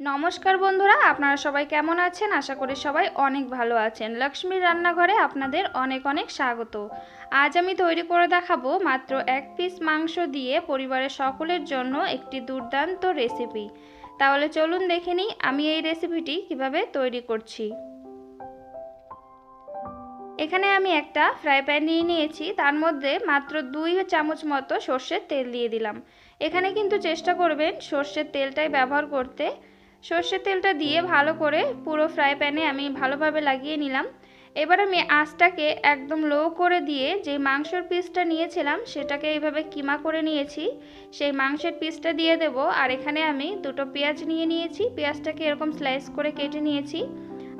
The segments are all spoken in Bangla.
নমস্কার বন্ধুরা, আপনারা সবাই কেমন আছেন? আশা করি সবাই অনেক ভালো আছেন। লক্ষ্মীর রান্নাঘরে আপনাদের অনেক অনেক স্বাগত। আজ আমি তৈরি করে দেখাবো মাত্র এক পিস মাংস দিয়ে পরিবারের সকলের জন্য একটি দুর্দান্ত রেসিপি। তাহলে চলুন দেখে নিই আমি এই রেসিপিটি কীভাবে তৈরি করছি। এখানে আমি একটা ফ্রাই প্যান নিয়ে নিয়েছি। তার মধ্যে মাত্র দুই চামচ মতো সর্ষের তেল দিয়ে দিলাম। এখানে কিন্তু চেষ্টা করবেন সর্ষের তেলটাই ব্যবহার করতে। সর্ষের তেলটা দিয়ে ভালো করে পুরো ফ্রাই প্যানে আমি ভালোভাবে লাগিয়ে নিলাম। এবার আমি আঁচটাকে একদম লো করে দিয়ে যে মাংসর পিসটা নিয়েছিলাম, সেটাকে এইভাবে কিমা করে নিয়েছি। সেই মাংসের পিসটা দিয়ে দেব, আর এখানে আমি দুটো পেঁয়াজ নিয়ে নিয়েছি। পেঁয়াজটাকে এরকম স্লাইস করে কেটে নিয়েছি।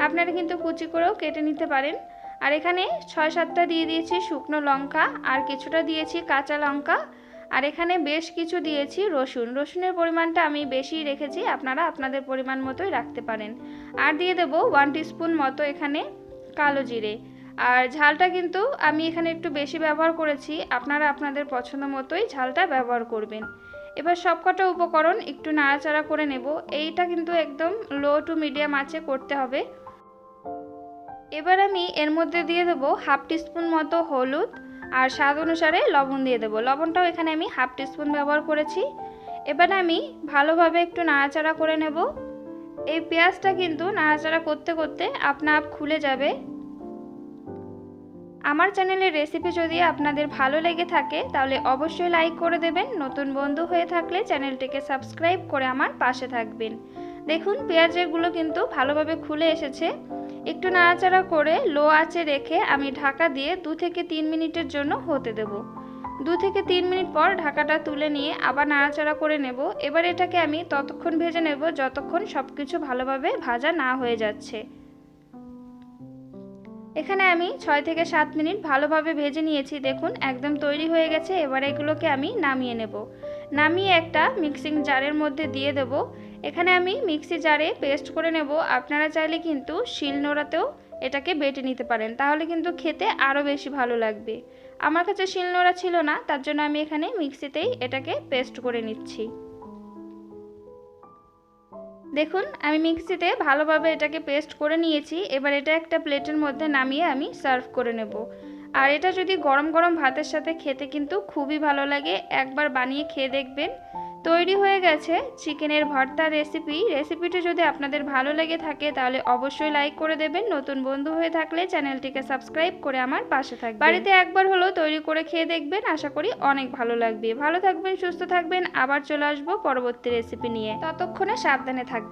আপনারা কিন্তু কুচি করেও কেটে নিতে পারেন। আর এখানে ছয় সাতটা দিয়ে দিয়েছি শুকনো লঙ্কা, আর কিছুটা দিয়েছি কাঁচা লঙ্কা। আর এখানে বেশ কিছু দিয়েছি রসুন। রসুনের পরিমাণটা আমি বেশি রেখেছি, আপনারা আপনাদের পরিমাণ মতোই রাখতে পারেন। আর দিয়ে দেবো ওয়ান টিস্পুন মতো এখানে কালো জিরে। আর ঝালটা কিন্তু আমি এখানে একটু বেশি ব্যবহার করেছি, আপনারা আপনাদের পছন্দ মতোই ঝালটা ব্যবহার করবেন। এবার সবকটা উপকরণ একটু নাড়াচাড়া করে নেব। এইটা কিন্তু একদম লো টু মিডিয়াম আঁচে করতে হবে। এবার আমি এর মধ্যে দিয়ে দেবো হাফ টিস্পুন মতো হলুদ। আর স্বাদ অনুসারে লবণ দিয়ে দেবো। লবণটাও এখানে আমি হাফ টিস্পুন ব্যবহার করেছি। এবার আমি ভালোভাবে একটু নাড়াচাড়া করে নেব। এই পেঁয়াজটা কিন্তু নাড়াচাড়া করতে করতে আপনা আপ খুলে যাবে। আমার চ্যানেলের রেসিপি যদি আপনাদের ভালো লেগে থাকে, তাহলে অবশ্যই লাইক করে দেবেন। নতুন বন্ধু হয়ে থাকলে চ্যানেলটিকে সাবস্ক্রাইব করে আমার পাশে থাকবেন। দেখুন পেঁয়াজেরগুলো কিন্তু ভালোভাবে খুলে এসেছে। একটু নাড়াচাড়া করে লো আঁচে রেখে আমি ঢাকা দিয়ে দু থেকে তিন মিনিটের জন্য হতে দেব। দু থেকে তিন মিনিট পর ঢাকাটা তুলে নিয়ে আবার নাড়াচাড়া করে নেব। এবার এটাকে আমি ততক্ষণ ভেজে নেব যতক্ষণ সব কিছু ভালোভাবে ভাজা না হয়ে যাচ্ছে। এখানে আমি ছয় থেকে সাত মিনিট ভালোভাবে ভেজে নিয়েছি। দেখুন, একদম তৈরি হয়ে গেছে। এবার এগুলোকে আমি নামিয়ে নেব। নামিয়ে একটা মিক্সিং জারের মধ্যে দিয়ে দেব। এখানে আমি মিক্সি জারে পেস্ট করে নেব। আপনারা চাইলে কিন্তু শিল নোড়াতেও এটাকে বেটে নিতে পারেন। তাহলে কিন্তু খেতে আরও বেশি ভালো লাগবে। আমার কাছে শিল নোড়া ছিল না, তার জন্য আমি এখানে মিক্সিতেই এটাকে পেস্ট করে নিচ্ছি। দেখুন, আমি মিক্সিতে ভালোভাবে এটাকে পেস্ট করে নিয়েছি। এবার এটা একটা প্লেটের মধ্যে নামিয়ে আমি সার্ভ করে নেব। আর এটা যদি গরম গরম ভাতের সাথে খেতে কিন্তু খুবই ভালো লাগে। একবার বানিয়ে খেয়ে দেখবেন। তৈরি হয়ে গেছে চিকেনের ভর্তার রেসিপি রেসিপিটি যদি আপনাদের ভালো লেগে থাকে, তাহলে অবশ্যই লাইক করে দেবেন। নতুন বন্ধু হয়ে থাকলে চ্যানেলটিকে সাবস্ক্রাইব করে আমার পাশে থাকবে বাড়িতে একবার হলো তৈরি করে খেয়ে দেখবেন। আশা করি অনেক ভালো লাগবে। ভালো থাকবেন, সুস্থ থাকবেন। আবার চলে আসব পরবর্তী রেসিপি নিয়ে। ততক্ষণে সাবধানে থাকবেন।